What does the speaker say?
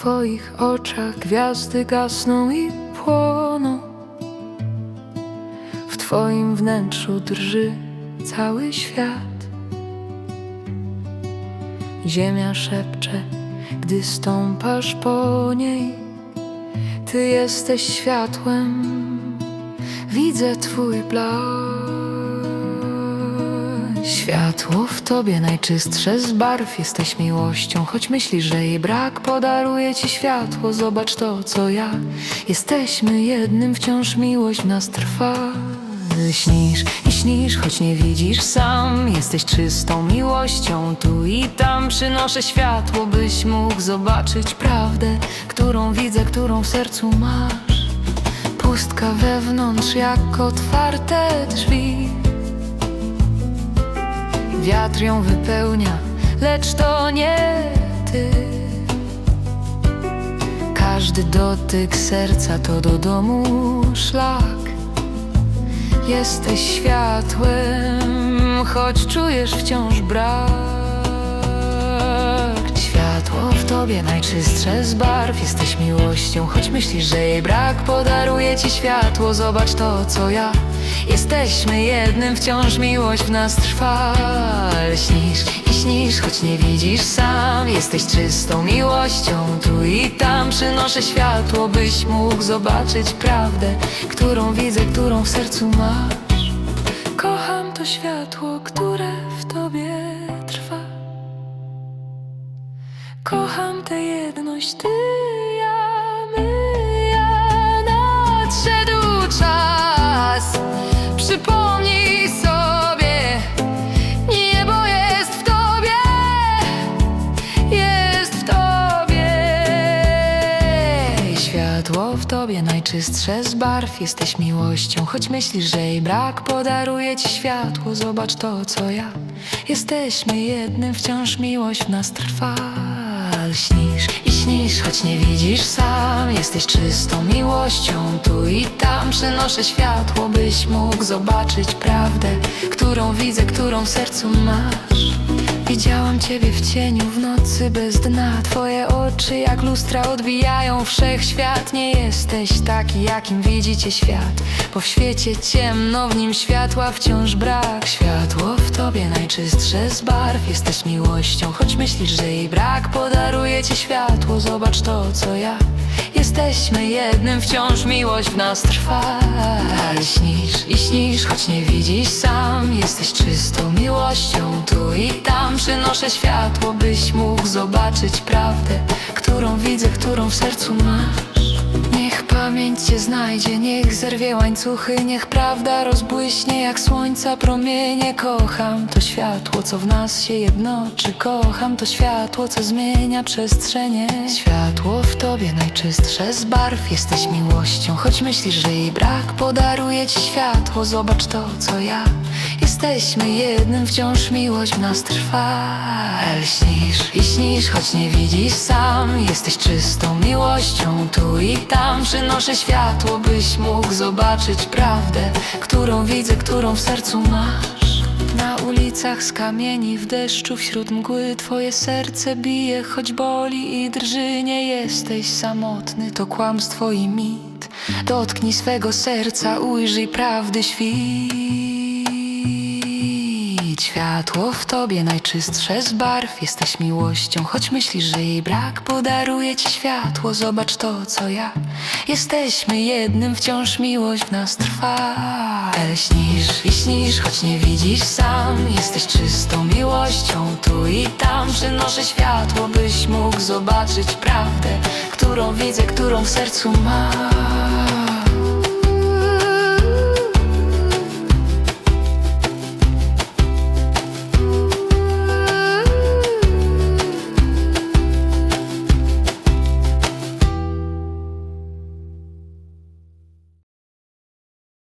Twoich oczach gwiazdy gasną i płoną. W Twoim wnętrzu drży cały świat. Ziemia szepcze, gdy stąpasz po niej. Ty jesteś światłem, widzę Twój blask. Światło w tobie najczystsze z barw Jesteś miłością, choć myślisz, że jej brak Podaruje ci światło, zobacz to, co ja. Jesteśmy jednym, wciąż miłość w nas trwa. Śnisz i śnisz, choć nie widzisz sam. Jesteś czystą miłością, tu i tam. Przynoszę światło, byś mógł zobaczyć prawdę Którą widzę, którą w sercu masz. Pustka wewnątrz, jak otwarte drzwi Wiatr ją wypełnia, lecz to nie ty. Każdy dotyk serca to do domu szlak. Jesteś światłem, choć czujesz wciąż brak. Tobie najczystsze z barw. Jesteś miłością, choć myślisz, że jej brak podaruje ci światło. Zobacz to, co ja. Jesteśmy jednym, wciąż miłość w nas trwa. Śnisz i śnisz, choć nie widzisz sam. Jesteś czystą miłością, tu i tam przynoszę światło, byś mógł zobaczyć prawdę, którą widzę, którą w sercu masz. Kocham to światło, które w tobie Kocham tę jedność, ty, ja, my, ja. Nadszedł czas, przypomnij sobie, niebo jest w tobie, jest w tobie. Światło w tobie najczystsze z barw, jesteś miłością, choć myślisz, że jej brak podaruje ci światło. Zobacz to, co ja. Jesteśmy jednym, wciąż miłość w nas trwa. Śnisz i śnisz, choć nie widzisz sam. Jesteś czystą miłością Tu i tam. Przynoszę światło Byś mógł zobaczyć prawdę Którą widzę, którą w sercu masz. Widziałam ciebie w cieniu w nocy bez dna. Twoje oczy jak lustra odbijają wszechświat. Nie jesteś taki, jakim widzicie świat. Bo w świecie ciemno, w nim światła wciąż brak. Światło najczystsze z barw? Jesteś miłością, choć myślisz, że jej brak. Podaruje ci światło, zobacz to, co ja. Jesteśmy jednym, wciąż miłość w nas trwa. Śnisz i śnisz, choć nie widzisz sam. Jesteś czystą miłością, tu i tam. Przynoszę światło, byś mógł zobaczyć prawdę Którą widzę, którą w sercu masz pamięć cię znajdzie, niech zerwie łańcuchy Niech prawda rozbłyśnie jak słońca promienie. Kocham to światło, co w nas się jednoczy. Kocham to światło, co zmienia przestrzenie. Światło w tobie najczystsze z barw Jesteś miłością, choć myślisz, że jej brak Podaruje ci światło, zobacz to, co ja Jesteśmy jednym, wciąż miłość w nas trwa. Śnisz i śnisz, choć nie widzisz sam. Jesteś czystą miłością, tu i tam. Przynoszę światło, byś mógł zobaczyć prawdę Którą widzę, którą w sercu masz. Na ulicach z kamieni w deszczu wśród mgły Twoje serce bije, choć boli i drży. Nie jesteś samotny, to kłamstwo i mit. Dotknij swego serca, ujrzyj prawdy świt Światło w tobie najczystsze z barw. Jesteś miłością, choć myślisz, że jej brak Podaruje ci światło, zobacz to, co ja. Jesteśmy jednym, wciąż miłość w nas trwa. Śnisz i śnisz, choć nie widzisz sam. Jesteś czystą miłością, tu i tam. Przynoszę światło, byś mógł zobaczyć prawdę Którą widzę, którą w sercu masz